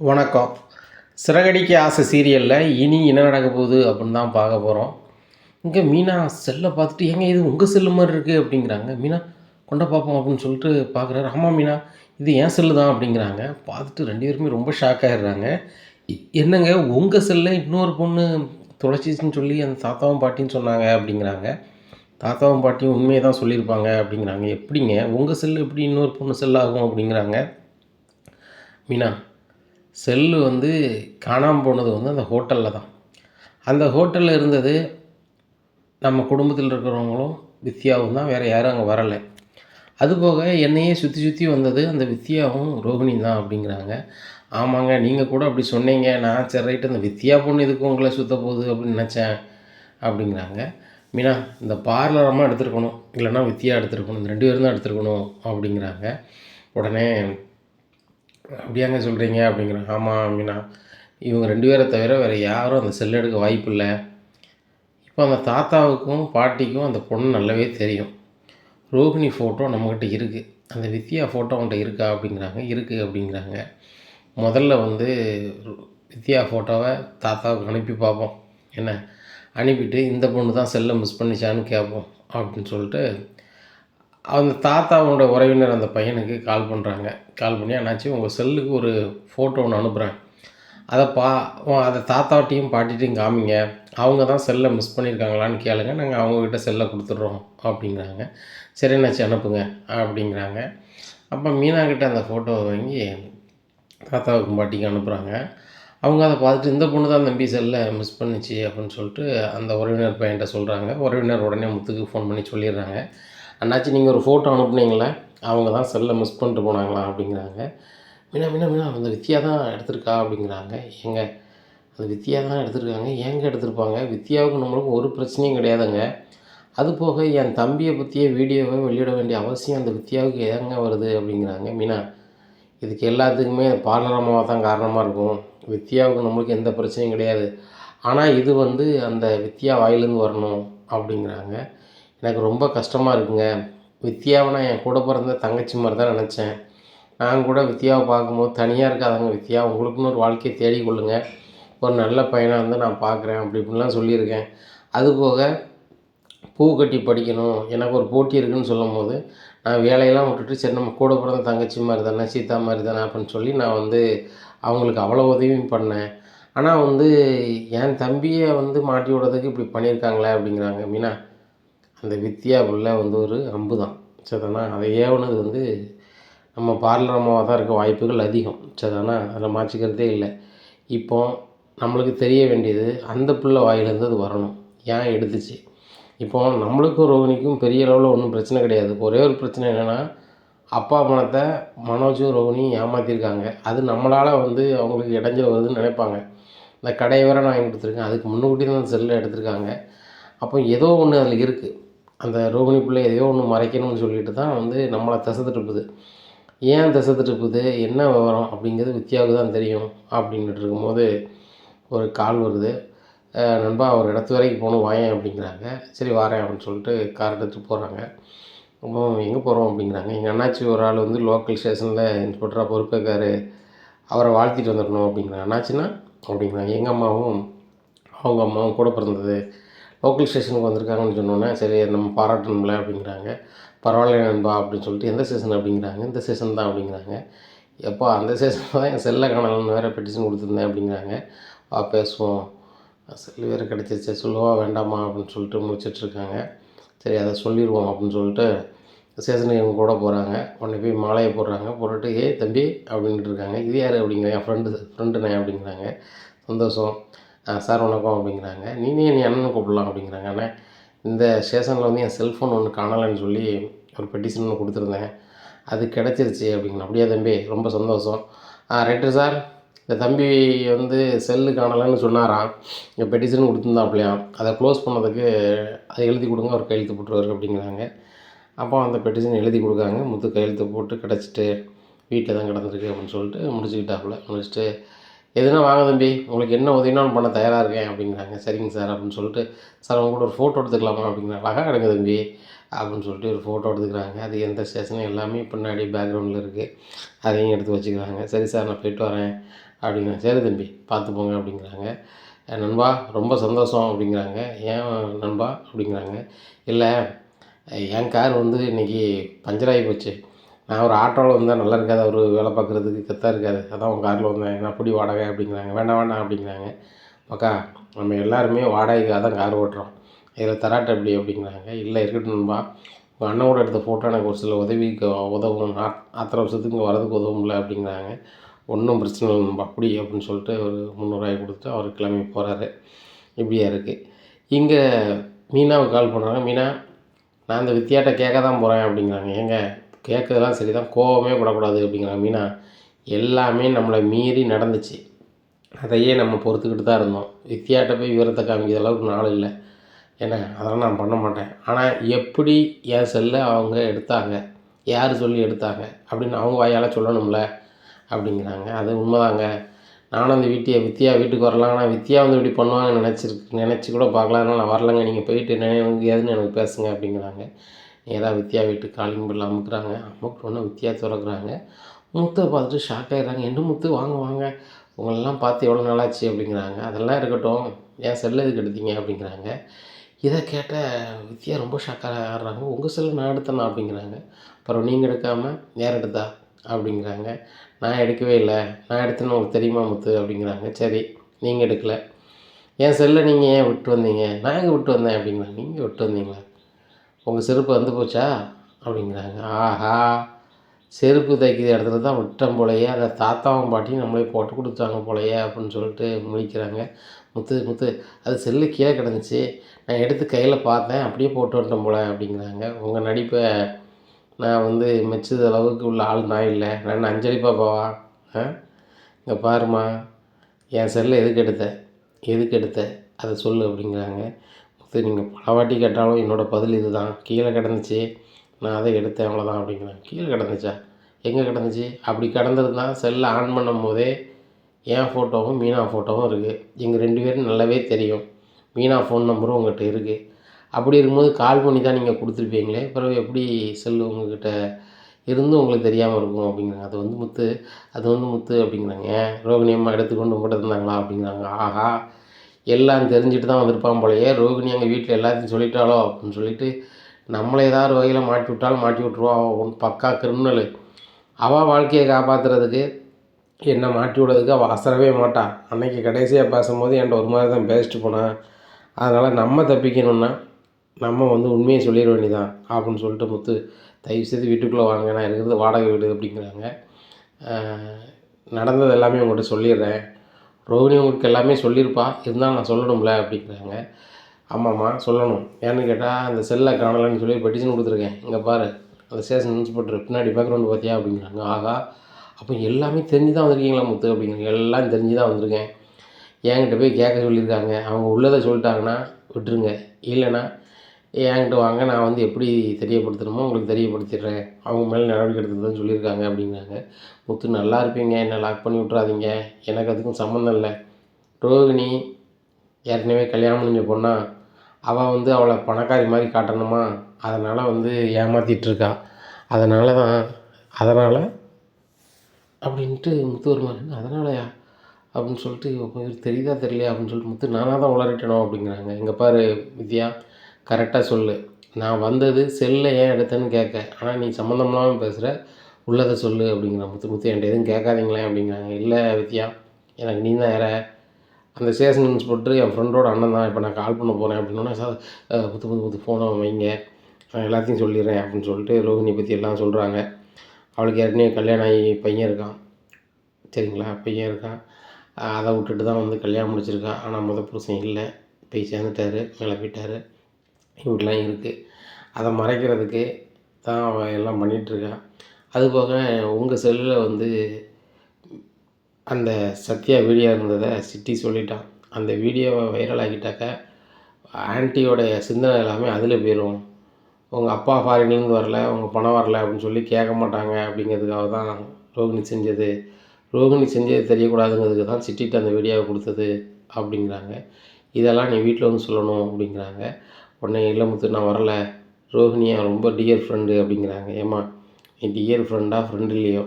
வணக்கம். சிறகடிக்க ஆசை சீரியலில் இனி என்ன நடக்க போகுது அப்படின்னு தான் பார்க்க போகிறோம் இங்கே மீனா செல்லை பார்த்துட்டு ஏங்க இது உங்கள் செல்லு மாதிரி இருக்குது அப்படிங்கிறாங்க. மீனா கொண்ட பார்ப்போம் அப்படின்னு சொல்லிட்டு பார்க்குறாரு. ஆமாம் மீனா இது என் செல்லு தான் அப்படிங்கிறாங்க. பார்த்துட்டு ரெண்டு பேருமே ரொம்ப ஷாக் ஆகிடுறாங்க என்னங்க உங்கள் செல்லை இன்னொரு பொண்ணு தொலைச்சிச்சின்னு சொல்லி அந்த தாத்தாவும் பாட்டின்னு சொன்னாங்க அப்படிங்கிறாங்க. தாத்தாவும் பாட்டியும் உண்மையை தான் சொல்லியிருப்பாங்க அப்படிங்கிறாங்க. எப்படிங்க உங்கள் செல்லு எப்படி இன்னொரு பொண்ணு செல்லாகும்? அப்படிங்கிறாங்க. மீனா செல்லு வந்து காணாமல் போனது வந்து அந்த ஹோட்டலில் தான். அந்த ஹோட்டலில் இருந்தது நம்ம குடும்பத்தில் இருக்கிறவங்களும் வித்யாவும் தான் வேறு யாரும் அங்கே வரலை. அதுபோக என்னையே சுற்றி சுற்றி வந்தது அந்த வித்யாவும் ரோஹிணி தான் அப்படிங்கிறாங்க. ஆமாங்க நீங்கள் கூட அப்படி சொன்னீங்க. நான் சரி ரைட்டு. அந்த வித்யா பொண்ணு இதுக்கு உங்களை சுற்ற போகுது அப்படின்னு நினச்சேன் அப்படிங்கிறாங்க. மீனா இந்த பார்லரமாக எடுத்துருக்கணும். இல்லைன்னா வித்யா எடுத்துருக்கணும். இந்த ரெண்டு பேரும் தான் எடுத்துருக்கணும் அப்படிங்கிறாங்க. உடனே அப்படியாங்க சொல்கிறீங்க அப்படிங்கிறேன் ஆமாம் அப்படின்னா இவங்க ரெண்டு பேரை தவிர வேறு யாரும் அந்த செல் எடுக்க வாய்ப்பு இல்லை இப்போ அந்த தாத்தாவுக்கும் பாட்டிக்கும் அந்த பொண்ணு நல்லாவே தெரியும். ரோகிணி ஃபோட்டோ நம்மக்கிட்ட இருக்குது அந்த வித்யா ஃபோட்டோ அவன்கிட்ட இருக்கா? அப்படிங்கிறாங்க. இருக்குது அப்படிங்கிறாங்க. முதல்ல வந்து வித்யா ஃபோட்டோவை தாத்தாவுக்கு அனுப்பி பார்ப்போம். என்ன? அனுப்பிட்டு இந்த பொண்ணு தான் செல்லை மிஸ் பண்ணிச்சான்னு கேட்போம். அப்படின்னு சொல்லிட்டு அந்த தாத்தாவோட உறவினர் அந்த பையனுக்கு கால் பண்ணுறாங்க கால் பண்ணி அண்ணாச்சி உங்கள் செல்லுக்கு ஒரு ஃபோட்டோ ஒன்று அனுப்புகிறேன் அதை பா அதை தாத்தாட்டையும் பாட்டிட்டையும் காமிங்க. அவங்க தான் செல்லை மிஸ் பண்ணியிருக்காங்களான்னு கேளுங்க. நாங்கள் அவங்கக்கிட்ட செல்லை கொடுத்துட்றோம் அப்படிங்கிறாங்க. சரி அண்ணாச்சி அனுப்புங்க அப்படிங்கிறாங்க. அப்போ மீனாக்கிட்ட அந்த ஃபோட்டோவை வாங்கி தாத்தாவுக்கும் பாட்டிக்கும் அனுப்புகிறாங்க அவங்க அதை பார்த்துட்டு இந்த பொண்ணு தான் தம்பி செல்லை மிஸ் பண்ணுச்சு அப்படின்னு சொல்லிட்டு அந்த உறவினர் பையன்கிட்ட சொல்கிறாங்க உறவினர் உடனே முத்துக்கு ஃபோன் பண்ணி சொல்லிடுறாங்க. அண்ணாச்சி நீங்கள் ஒரு ஃபோட்டோ அனுப்புனீங்களே அவங்க தான் செல்லை மிஸ் பண்ணிட்டு போனாங்களா அப்படிங்கிறாங்க. மீனா மீனா மீனா அந்த வித்யா தான் எடுத்திருக்கா அப்படிங்கிறாங்க. ஏங்க அந்த வித்யா தான் எடுத்திருக்காங்க. ஏங்க எடுத்திருப்பாங்க? வித்யாவுக்கு நம்மளுக்கு ஒரு பிரச்சனையும் கிடையாதுங்க. அது போக என் தம்பியை பற்றியே வீடியோவை வெளியிட வேண்டிய அவசியம் அந்த வித்யாவுக்கு ஏங்க வருது அப்படிங்கிறாங்க மீனா. இதுக்கு எல்லாத்துக்குமே பார்லரமாக தான் காரணமாக இருக்கும். வித்யாவுக்கு நம்மளுக்கு எந்த பிரச்சனையும் கிடையாது. ஆனால் இது வந்து அந்த வித்யா வாயிலேருந்து வரணும் அப்படிங்கிறாங்க. எனக்கு ரொம்ப கஷ்டமாக இருக்குங்க. வித்யாவை நான் என் கூட பிறந்த தங்கச்சி மாதிரி தான் நினச்சேன். நான் கூட வித்யாவை பார்க்கும்போது தனியாக இருக்காதாங்க வித்யா. உங்களுக்குன்னு ஒரு வாழ்க்கையை தேடி கொள்ளுங்க. ஒரு நல்ல பையனாக வந்து நான் பார்க்குறேன் அப்படி இப்படிலாம் சொல்லியிருக்கேன். அதுபோக பூ கட்டி படிக்கணும். எனக்கு ஒரு போட்டி இருக்குன்னு சொல்லும்போது நான் வேலையெல்லாம் விட்டுட்டு சரி நம்ம கூட பிறந்த தங்கச்சி மாதிரி தானே சீதா மாதிரி தானே அப்படின்னு சொல்லி நான் வந்து அவங்களுக்கு அவ்வளோ உதவியும் பண்ணேன். ஆனால் வந்து என் தம்பியை வந்து மாட்டி விடுறதுக்கு இப்படி பண்ணியிருக்காங்களே அப்படிங்கிறாங்க மீனா. அந்த வித்யா பிள்ள வந்து ஒரு அம்பு தான் சரிதானா அதை ஏவுனது வந்து நம்ம பார்லரமாக தான் இருக்க வாய்ப்புகள் அதிகம். சரிதானா அதில் மாற்றிக்கிறதே இல்லை. இப்போ நம்மளுக்கு தெரிய வேண்டியது அந்த பிள்ளை வாயிலேருந்து அது வரணும். ஏன் எடுத்துச்சு? இப்போ நம்மளுக்கும் ரோகிணிக்கும் பெரிய அளவில் ஒன்றும் பிரச்சனை கிடையாது. ஒரே ஒரு பிரச்சனை என்னென்னா அப்பா பணத்தை மனோஜும் ரோகிணியும் ஏமாற்றிருக்காங்க அது நம்மளால் வந்து அவங்களுக்கு இடைஞ்சல் வருதுன்னு நினைப்பாங்க. இந்த கடையை வேறு நான் வாங்கி கொடுத்துருக்கேன். அதுக்கு முன்னுக்கூட்டி தான் அந்த செல்லை எடுத்திருக்காங்க. அப்போ ஏதோ ஒன்று அதில் இருக்குது அந்த ரோகிணி பிள்ளை எதையோ ஒன்று மறைக்கணும்னு சொல்லிட்டு தான் வந்து நம்மளை திசை திருப்புது. ஏன் திசை திருப்புது? என்ன விவரம்? அப்படிங்கிறது வித்யாவுக்கு தான் தெரியும். அப்படின்ட்டு இருக்கும்போது ஒரு கால் வருது. நண்பா ஒரு இடத்து வரைக்கும் போகணும் வாயேன் அப்படிங்கிறாங்க. சரி வாரேன் அப்படின்னு சொல்லிட்டு கார் எடுத்துகிட்டு போகிறாங்க அப்போ எங்கே போகிறோம் அப்படிங்கிறாங்க. எங்கள் அண்ணாச்சி ஒரு ஆள் வந்து லோக்கல் ஸ்டேஷனில் இன்ஸ்பெக்டராக பொறுப்பேற்காரு. அவரை வாழ்த்திட்டு வந்துடணும். அப்படிங்கிறாங்க. அண்ணாச்சின்னா? அப்படிங்கிறாங்க. எங்கள் அம்மாவும் அவங்க அம்மாவும் கூட பிறந்தது லோக்கல் ஸ்டேஷனுக்கு வந்திருக்காங்கன்னு சொன்னோன்னே சரி நம்ம பாராட்டணும்ல அப்படிங்கிறாங்க. பரவாயில்ல நண்பா அப்படின்னு சொல்லிட்டு எந்த ஸ்டேஷன் அப்படிங்கிறாங்க? இந்த ஸ்டேஷன் தான் அப்படிங்கிறாங்க. எப்போ அந்த ஸ்டேஷனில் தான் என் செல்லை காணலன்னு வேறு பெட்டிஷன் கொடுத்துருந்தேன் அப்படிங்கிறாங்க. வா பேசுவோம். செல் வேறு கிடச்சிருச்சு. சொல்லுவா வேண்டாமா அப்படின்னு சொல்லிட்டு முடிச்சிட்ருக்காங்க சரி அதை சொல்லிடுவோம் அப்படின்னு சொல்லிட்டு ஸ்டேஷனுக்கு இவங்க கூட போகிறாங்க உடனே போய் மாலையை போடுறாங்க. போட்டுட்டு ஏ தம்பி அப்படின்ட்டு இருக்காங்க. இது யார்? அப்படிங்கிற என் ஃப்ரெண்டு ஃப்ரெண்டு நான் அப்படிங்கிறாங்க. சந்தோஷம். சார் வணக்கம் அப்படிங்கிறாங்க. நீனே நீ அண்ணன் கூப்பிடலாம் அப்படிங்கிறாங்க. அண்ணே இந்த ஸ்டேஷனில் வந்து என் செல்ஃபோன் ஒன்று காணலைன்னு சொல்லி ஒரு பெட்டிஷன் ஒன்று கொடுத்துருந்தேன். அது கிடச்சிருச்சு அப்படிங்களா அப்படியே தம்பி ரொம்ப சந்தோஷம். ரைட்டர் ரைட்டு சார் இந்த தம்பி வந்து செல்லு காணலைன்னு சொன்னாராம். இங்கே பெட்டிஷன் கொடுத்துருந்தாப்லையாம் அதை க்ளோஸ் பண்ணதுக்கு அதை எழுதி கொடுங்க அவர் கையெழுத்து போட்டுருவார் அப்படிங்கிறாங்க. அப்போ அந்த பெட்டிஷன் எழுதி கொடுக்காங்க. முத்து கையெழுத்து போட்டு கிடச்சிட்டு வீட்டில் தான் கிடந்திருக்கு அப்படின்னு சொல்லிட்டு முடிச்சுக்கிட்டாப்புல. முடிச்சுட்டு எதுனா வாங்க தம்பி உங்களுக்கு என்ன உதவினாலும் பண்ண தயாராக இருக்கேன் அப்படிங்கிறாங்க சரிங்க சார் அப்படின்னு சொல்லிட்டு சார் உங்க கூட ஒரு ஃபோட்டோ எடுத்துக்கலாமா அப்படிங்கிறாங்க அழகாக கிடங்க தம்பி அப்படின்னு சொல்லிட்டு ஒரு ஃபோட்டோ எடுத்துக்கிறாங்க. அது எந்த ஸ்டேஷனும் எல்லாமே பின்னாடி பேக்ரவுண்டில் இருக்குது அதையும் எடுத்து வச்சுக்கிறாங்க. சரி சார் நான் போயிட்டு வரேன் அப்படிங்கிறாங்க சரி தம்பி பார்த்து போங்க அப்படிங்கிறாங்க. நண்பா ரொம்ப சந்தோஷம் அப்படிங்கிறாங்க. ஏன் நண்பா அப்படிங்கிறாங்க. இல்லை என் கார் வந்து இன்றைக்கி பஞ்சர் ஆகி போச்சு. நான் ஒரு ஆட்டோவில் வந்தால் நல்லா இருக்காது அவர் வேலை பார்க்குறதுக்கு கெத்தாக இருக்காது அதான் உங்கள் காரில் வந்தேன். நான் பிடி வாடகை அப்படிங்கிறாங்க. வேண்டாம் வேண்டாம் அப்படிங்கிறாங்க. அக்கா நம்ம எல்லாருமே வாடகைக்காக தான் கார் ஓட்டுறோம். இதில் தராட்டை எப்படி அப்படிங்கிறாங்க. இல்லை இருக்கட்டும் நண்பா. உங்கள் அண்ணனோட எடுத்த ஃபோட்டோ எனக்கு ஒரு சில உதவிக்கு உதவும். ஆத்திர வருஷத்துக்கு இங்கே வரதுக்கு உதவும்ல அப்படிங்கிறாங்க. ஒன்றும் பிரச்சனை இல்லை நண்பா. அப்படி அப்படின்னு சொல்லிட்டு ஒரு முந்நூறுவாயை கொடுத்து அவர் கிளம்பி போகிறாரு இப்படியா இருக்குது இங்கே மீனாவுக்கு கால் பண்ணுறாங்க மீனா நான் இந்த வித்தியாட்ட கேட்க தான் போகிறேன் அப்படிங்கிறாங்க. ஏங்க கேட்கறதெல்லாம் சரி தான் கோபமே படக்கூடாது அப்படிங்கிற மீனா எல்லாமே நம்மளை மீறி நடந்துச்சு. அதையே நம்ம பொறுத்துக்கிட்டு தான் இருந்தோம். வித்தியாட்ட போய் விவரத்தை காமிக்கிற அளவுக்கு நாள் இல்லை. ஏன்னா அதெல்லாம் நான் பண்ண மாட்டேன். ஆனால் எப்படி என் செல்லை அவங்க எடுத்தாங்க? யார் சொல்லி எடுத்தாங்க? அப்படின்னு அவங்க வாயால் சொல்லணும்ல? அப்படிங்கிறாங்க. அது உண்மைதாங்க. நானும் அந்த வீட்டையை வித்யா வீட்டுக்கு வரலாம். ஆனால் வித்யா வந்து இப்படி பண்ணுவாங்கன்னு நினச்சிருக்கு நினச்சி கூட பார்க்கலாம் அதனால் நான் வரலங்க. நீங்கள் போயிட்டு என்ன எனக்கு ஏதுன்னு எனக்கு பேசுங்க அப்படிங்கிறாங்க. நேராக வித்யா வீட்டு காலிங் பில் அமுக்குறாங்க. அமுக்குறோன்னு வித்யா திறக்கிறாங்க. முத்தை பார்த்துட்டு ஷாக் ஆகிடுறாங்க என்ன முத்து? வாங்க வாங்க. உங்களெல்லாம் பார்த்து எவ்வளோ நாளாச்சு? அப்படிங்கிறாங்க. அதெல்லாம் இருக்கட்டும். ஏன் செல்லு எதுக்கு எடுத்தீங்க? அப்படிங்கிறாங்க. இதை கேட்ட வித்யா ரொம்ப ஷாக்காக ஆடுறாங்க. உங்கள் செல்லு நான் எடுத்தேனா? அப்படிங்கிறாங்க. அப்புறம் நீங்கள் எடுக்காமல் யார் எடுத்தா? அப்படிங்கிறாங்க. நான் எடுக்கவே இல்லை. நான் எடுத்தேன்னு உங்களுக்கு தெரியுமா முத்து? அப்படிங்கிறாங்க. சரி நீங்கள் எடுக்கல. என் செல்லை நீங்கள் ஏன் விட்டு வந்தீங்க? நான் எங்கே விட்டு வந்தேன்? அப்படிங்கிறாங்க நீங்கள் விட்டு வந்தீங்களா? உங்கள் செருப்பு வந்து போச்சா? அப்படிங்கிறாங்க. ஆஹா. செருப்பு தைக்கிற இடத்துல தான் விட்டேன் போலையே அதை தாத்தாவும் பாட்டியும் நம்மளே போட்டு கொடுத்தாங்க போலையே அப்படின்னு சொல்லிட்டு முழிக்கிறாங்க. முத்து முத்து அது செல்லு கீழே கிடந்துச்சு. நான் எடுத்து கையில் பார்த்தேன் அப்படியே போட்டு வந்துட்டேன் போல அப்படிங்கிறாங்க. உங்கள் நடிப்பை நான் வந்து மெச்சது அளவுக்கு உள்ள ஆள் நான் இல்லை. நான் அஞ்சலி பாப்பாவா? ஆ? இங்கே பாருமா என் செல்லை எதுக்கு எடுத்த? எதுக்கு எடுத்த? அதை சொல்லு அப்படிங்கிறாங்க. முத்து நீங்கள் பல வாட்டி கேட்டாலும் என்னோடய பதில் இதுதான். கீழே கிடந்துச்சு. நான் அதை எடுத்தேன் அவ்வளோதான் அப்படிங்கிறேன் கீழே கிடந்துச்சா? எங்கே கிடந்துச்சு? அப்படி கிடந்திருந்தா செல்லை ஆன் பண்ணும் போதே என் ஃபோட்டோவும் மீனா ஃபோட்டோவும் இருக்குது எங்கள் ரெண்டு பேரும் நல்லாவே தெரியும். மீனா ஃபோன் நம்பரும் உங்கள்கிட்ட இருக்குது அப்படி இருக்கும்போது கால் பண்ணி தான் நீங்கள் கொடுத்துருப்பீங்களே பிறகு எப்படி செல்லு உங்கள்கிட்ட இருந்தும் உங்களுக்கு தெரியாமல் இருக்கும் அப்படிங்கிறாங்க. அது வந்து முத்து அது வந்து முத்து அப்படிங்கிறாங்க. ஏன்? ரோகிணி அம்மா எடுத்துக்கொண்டு உங்கள்கிட்ட இருந்தாங்களா அப்படிங்கிறாங்க. ஆஹா எல்லாம் தெரிஞ்சுட்டு தான் வந்திருப்பான் போலயே. ரோகிணி எங்கள் வீட்டில் எல்லாத்தையும் சொல்லிட்டாளோ அப்படின்னு சொல்லிட்டு நம்மளை ஏதாவது வகையில் மாட்டி விட்டாலும் மாட்டி விட்ருவா ஒன் பக்கா கிரிமினலு. அவள் வாழ்க்கையை காப்பாற்றுறதுக்கு என்னை மாட்டி விடுறதுக்கு அவள் அசரவே மாட்டான் அன்னைக்கு கடைசியாக பேசும்போது என்கிட்ட ஒரு மாதிரி தான் பேசிட்டு போனான் அதனால் நம்ம தப்பிக்கணும்னா நம்ம வந்து உண்மையை சொல்லிட வேண்டியதான் அப்படின்னு சொல்லிட்டு முத்து தயவு செய்து வீட்டுக்குள்ளே வாங்க. நான் இருக்கிறது வாடகை வீடு அப்படிங்கிறாங்க. நடந்தது எல்லாமே உங்கள்கிட்ட சொல்லிடுறேன். ரோகிணி உங்களுக்கு எல்லாமே சொல்லியிருப்பா. இருந்தாலும் நான் சொல்லணும்ல அப்படிங்கிறாங்க. ஆமாம்மா சொல்லணும். ஏன்னு கேட்டால் அந்த செல்லை காணலன்னு சொல்லி பெட்டிஷன் கொடுத்துருக்கேன். இங்கே பாரு அந்த ஸ்டேஷன் இன்ஸ்பெக்டர் பின்னாடி பேக்ரவுண்டு பார்த்தியா அப்படிங்கிறாங்க. ஆகா அப்போ எல்லாமே தெரிஞ்சு தான் வந்திருக்கீங்களா முத்து அப்படிங்கிறாங்க. எல்லாம் தெரிஞ்சு தான் வந்திருக்கேன். என்கிட்ட போய் கேட்க சொல்லியிருக்காங்க. அவங்க உள்ளதை சொல்லிட்டாங்கன்னா விட்டுருங்க. இல்லைன்னா என்கிட்ட வாங்க நான் வந்து எப்படி தெரியப்படுத்தணுமோ உங்களுக்கு தெரியப்படுத்திடுறேன். அவங்க மேலே நடவடிக்கை எடுத்துதான் சொல்லியிருக்காங்க அப்படிங்கிறாங்க. முத்து நல்லா இருப்பீங்க. என்னை லாக் பண்ணி விட்றாதீங்க எனக்கு அதுக்கும் சம்மந்தம் இல்லை. ரோகிணி ஏற்கனவே கல்யாணம் முடிஞ்ச பொண்ணா. அவள் வந்து அவளை பணக்காரி மாதிரி காட்டணுமா? அதனால் வந்து ஏமாற்றிட்டுருக்கா அதனால தான் அதனால் அப்படின்ட்டு முத்து ஒரு மாதிரி அதனாலயா? அப்படின்னு சொல்லிட்டு இவருக்கு தெரியுதா தெரியலையா? அப்படின்னு சொல்லிட்டு முத்து நானாக தான் உளறிட்டனோ? அப்படிங்கிறாங்க. இங்கே பாரு வித்யா. கரெக்டாக சொல்லு. நான் வந்தது செல்லை ஏன் எடுத்தேன்னு கேட்க. ஆனால் நீ சம்மந்தம் இல்லாமல் பேசுகிற உள்ளதை சொல்லு அப்படிங்கிற முத்து முத்து என்கிட்ட எதுவும் கேட்காதீங்களே அப்படிங்கிறாங்க. இல்லை வித்யா எனக்கு நீ தான் யார அந்த ஸ்டேஷன் இன்ஸ்பெக்டர் என் ஃப்ரெண்டோட அண்ணன் தான். இப்போ நான் கால் பண்ண போகிறேன் அப்படின்னோடனே சார் புத்து முத்து புத்து ஃபோனை வைங்க. நான் எல்லாத்தையும் சொல்லிடுறேன் அப்படின்னு சொல்லிட்டு ரோஹினி பற்றி எல்லாம் சொல்கிறாங்க அவளுக்கு ஏற்கனவே கல்யாணம் ஆகி பையன் இருக்கான். சரிங்களா? பையன் இருக்கான். அதை விட்டுட்டு தான் வந்து கல்யாணம் முடிச்சிருக்கான் ஆனால் முத புருஷன் இல்லை. போய் சேர்ந்துட்டாரு மேலே போயிட்டார் இப்படிலாம் இருக்குது அதை மறைக்கிறதுக்கு தான் அவள் எல்லாம் பண்ணிகிட்ருக்கா அதுபோக உங்கள் செல்லில் வந்து அந்த சத்யா வீடியோ இருந்ததை சிட்டி சொல்லிட்டான். அந்த வீடியோவை வைரல் ஆக்கிட்டாக்கா ஆன்ட்டியோடைய சிந்தனை எல்லாமே அதில் போயிடும் உங்கள் அப்பா ஃபாரின்லேருந்து வரல உங்கள் பணம் வரல அப்படின்னு சொல்லி கேட்க மாட்டாங்க அப்படிங்கிறதுக்காக தான் ரோகிணி செஞ்சது. ரோகிணி செஞ்சது தெரியக்கூடாதுங்கிறதுக்கு தான் சிட்டிட்டு அந்த வீடியோவை கொடுத்தது அப்படிங்கிறாங்க. இதெல்லாம் நீ வீட்டில் வந்து சொல்லணும் அப்படிங்கிறாங்க. உடனே இல்லை முத்து நான் வரல. ரோஹிணியா ரொம்ப டியர் ஃப்ரெண்டு அப்படிங்கிறாங்க. ஏம்மா நீ டியர் ஃப்ரெண்டா ஃப்ரெண்டு இல்லையோ?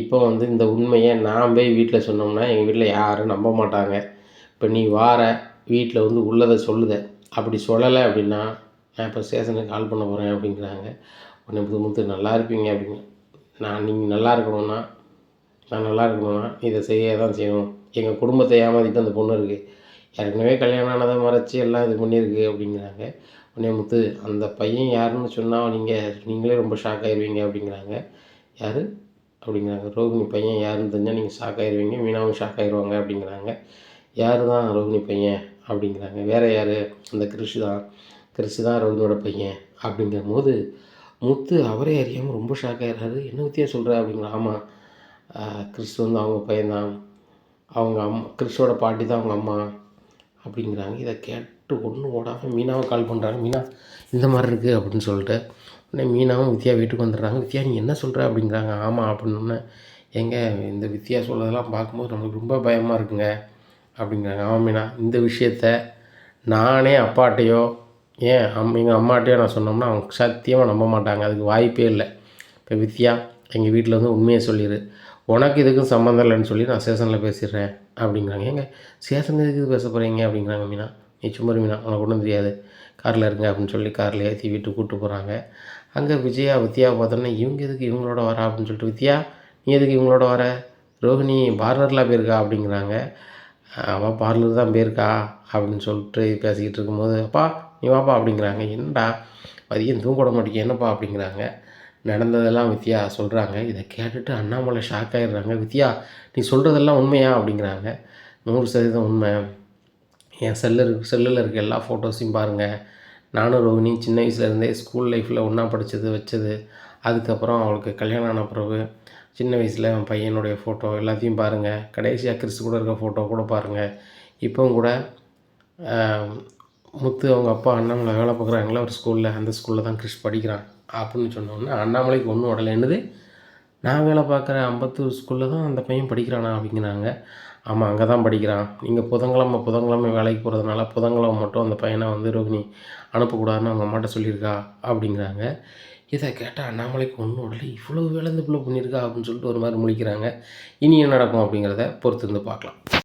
இப்போ வந்து இந்த உண்மையை நான் போய் வீட்டில் சொன்னோம்னா எங்கள் வீட்டில் யாரும் நம்ப மாட்டாங்க. இப்போ நீ வார வீட்டில் வந்து உள்ளதை சொல்லுத. அப்படி சொல்லலை அப்படின்னா நான் இப்போ ஸ்டேஷனுக்கு கால் பண்ண போகிறேன் அப்படிங்கிறாங்க. உடனே முத்து முத்து நல்லா இருப்பீங்க அப்படிங்க நான் நீங்கள் நல்லா இருக்கணும்னா நான் நல்லா இருக்கணும்னா இதை செய்ய தான் செய்யணும். எங்கள் குடும்பத்தை ஏமாற்றிட்டு அந்த பொண்ணு இருக்குது ஏற்கனவே கல்யாணம் ஆனதை மறைச்சி எல்லாம் இது பண்ணியிருக்கு அப்படிங்கிறாங்க. உடனே முத்து அந்த பையன் யாருன்னு சொன்னால் நீங்கள் நீங்களே ரொம்ப ஷாக் ஆயிடுவீங்க அப்படிங்கிறாங்க. யார்? அப்படிங்கிறாங்க. ரோகிணி பையன் யாருன்னு தெரிஞ்சால் நீங்கள் ஷாக் ஆயிடுவீங்க மீனாவும் ஷாக் ஆயிடுவாங்க அப்படிங்கிறாங்க. யார் தான் ரோகிணி பையன் அப்படிங்கிறாங்க. வேறு யார்? அந்த கிறிஷு தான் கிறிஷ் தான் ரோகிணியோட பையன் அப்படிங்கிற போது முத்து அவரே அறியாமல் ரொம்ப ஷாக் ஆகிறாரு என்ன வித்தியா சொல்கிற அப்படிங்கிற ஆமாம் கிறிஸ் வந்து அவங்க பையன்தான். அவங்க அம்மா கிறிஸோட பாட்டி தான் அவங்க அம்மா. அப்படிங்கிறாங்க. இதை கேட்டு ஒன்று ஓடாமல் மீனாவை கால் பண்ணுறாங்க மீனா இந்த மாதிரி இருக்குது அப்படின்னு சொல்லிட்டு உடனே மீனாவும் வித்யா வீட்டுக்கு வந்துடுறாங்க. வித்யா நீ என்ன சொல்கிற அப்படிங்கிறாங்க. ஆமாம் அப்படின்னு எங்க இந்த வித்யா சொல்கிறதெல்லாம் பார்க்கும்போது நம்மளுக்கு ரொம்ப பயமாக இருக்குங்க அப்படிங்கிறாங்க. ஆமாம் மீனா இந்த விஷயத்த நானே அப்பாட்டையோ ஏன் அம் எங்கள் அம்மாட்டையோ நான் சொன்னோம்னா அவங்க சத்தியமாக நம்ப மாட்டாங்க. அதுக்கு வாய்ப்பே இல்லை. இப்போ வித்யா எங்கள் வீட்டில் வந்து உண்மையை சொல்லிடு உனக்கு இதுக்கும் சம்மந்தம் இல்லைன்னு சொல்லி நான் சேஷனில் பேசிடுறேன் அப்படிங்கிறாங்க. ஏங்க சேஷன் எதுக்கு பேச போகிறீங்க அப்படிங்கிறாங்க மீனா. நீ சும்மா மீனா உனக்கு ஒன்றும் தெரியாது. காரில் இருங்க அப்படின்னு சொல்லி காரில் ஏற்றி வீட்டு கூப்பிட்டு போகிறாங்க அங்கே விஜயா வித்யா பார்த்தோன்னா இவங்க எதுக்கு இவங்களோட வர அப்படின்னு சொல்லிட்டு வித்யா நீ எதுக்கு இவங்களோட வர? ரோஹிணி பார்லரில் போயிருக்கா? அப்படிங்கிறாங்க. அவள் பார்லர் தான் போயிருக்கா? அப்படின்னு சொல்லிட்டு பேசிக்கிட்டு இருக்கும்போது அப்பா நீ வாப்பா அப்படிங்கிறாங்க. என்னடா மதியம் தூங்க விட மாட்டேங்க என்னப்பா அப்படிங்கிறாங்க. நடந்ததெல்லாம் வித்யா சொல்கிறாங்க இதை கேட்டுட்டு அண்ணாமலை ஷாக் ஆகிடுறாங்க வித்யா நீ சொல்கிறதெல்லாம் உண்மையா? அப்படிங்கிறாங்க. நூறு சதவீதம் உண்மை. என் செல்லு செல்லில் இருக்க எல்லா ஃபோட்டோஸையும் பாருங்கள் நானும் ரோகிணி சின்ன வயசுலேருந்தே ஸ்கூல் லைஃப்பில் ஒன்றா படித்தது வச்சது. அதுக்கப்புறம் அவளுக்கு கல்யாணம் ஆன பிறகு சின்ன வயசில் என் பையனுடைய ஃபோட்டோ எல்லாத்தையும் பாருங்கள் கடைசியாக கிறிஸ்து கூட இருக்க ஃபோட்டோ கூட பாருங்கள் இப்போவும் கூட முத்து அவங்க அப்பா அண்ணாமலை வேலை பார்க்குறாங்களே? ஒரு ஸ்கூலில். அந்த ஸ்கூலில் தான் கிறிஷ் படிக்கிறான். அப்படின்னு சொன்னோன்னே அண்ணாமலைக்கு ஒன்றும் உடலை. என்னது? நான் வேலை பார்க்குற அம்பத்தூர் ஸ்கூலில் தான் அந்த பையன் படிக்கிறானா? அப்படிங்கிறாங்க. ஆமாம் அங்கே தான் படிக்கிறான். நீங்கள் புதன்கிழமை புதன்கிழமை வேலைக்கு போகிறதுனால புதன்கிழமை மட்டும் அந்த பையனை வந்து ரோகிணி அனுப்பக்கூடாதுன்னு அவங்க அம்மாட்ட சொல்லியிருக்கா? அப்படிங்கிறாங்க. இதை கேட்டால் அண்ணாமலைக்கு ஒன்றும் உடலை. இவ்வளோ வேலை இந்த பிள்ளை பண்ணியிருக்கா? அப்படின்னு சொல்லிட்டு ஒரு மாதிரி முழிக்கிறாங்க. இனி என்ன நடக்கும் அப்படிங்கிறத பொறுத்து இருந்து பார்க்கலாம்.